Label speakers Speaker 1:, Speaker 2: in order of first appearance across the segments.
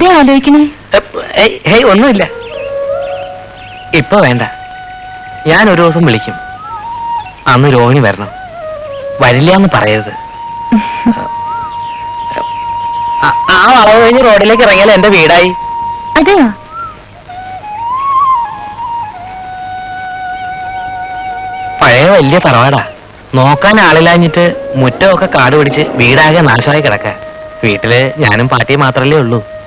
Speaker 1: എന്താ ആലോചിക്കണേ?
Speaker 2: ഹേയ് ഒന്നുമില്ല. ഇപ്പൊ വേണ്ട. ഞാൻ ഒരു ദിവസം വിളിക്കും. അന്ന് രോഹിണി വരണം. വരില്ല എന്ന് പറയരുത്. ആ- വളവ് കഴിഞ്ഞ് റോഡിലേക്ക് ഇറങ്ങിയാൽ എന്റെ വീടായി?
Speaker 1: അതെയോ
Speaker 2: പഴയ വലിയ തറവാടാ. നോക്കാൻ ആളില്ലാഞ്ഞിട്ട് മുറ്റമൊക്കെ കാട് പിടിച്ച് വീടാകെ നാശമായി കിടക്ക. വീട്ടിൽ ഞാനും പാട്ടിയും മാത്രല്ലേ ഉള്ളൂ.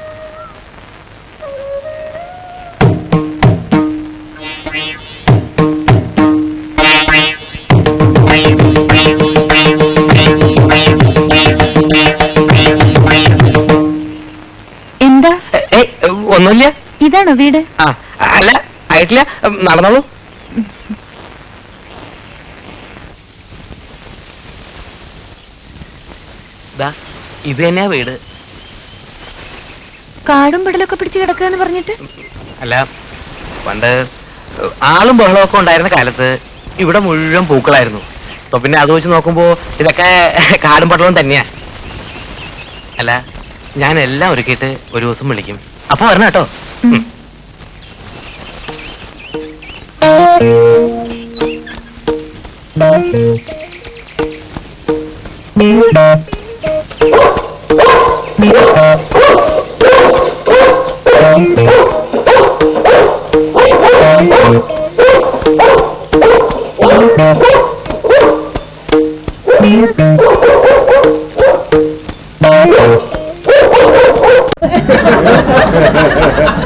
Speaker 2: ഒന്നുമില്ല.
Speaker 1: ഇതാണോ വീട്?
Speaker 2: ആ അല്ല ആയിട്ടില്ല. നടന്നോളൂ. ഇത് തന്നെയാ വീട്.
Speaker 1: കാടും പെടലൊക്കെ പിടിച്ച് കിടക്കുകയെന്ന് പറഞ്ഞിട്ട്?
Speaker 2: അല്ല പണ്ട് ആളും ബഹളമൊക്കെ ഉണ്ടായിരുന്ന കാലത്ത് ഇവിടെ മുഴുവൻ പൂക്കളായിരുന്നു. അപ്പൊ പിന്നെ അത് വെച്ച് നോക്കുമ്പോ ഇതൊക്കെ കാടും പട്ടളവും തന്നെയാ. അല്ല ഞാൻ എല്ലാം ഒരുക്കിയിട്ട് ഒരു ദിവസം വിളിക്കും. അപ്പൊ വരണ കേട്ടോ.
Speaker 3: Thank you. ha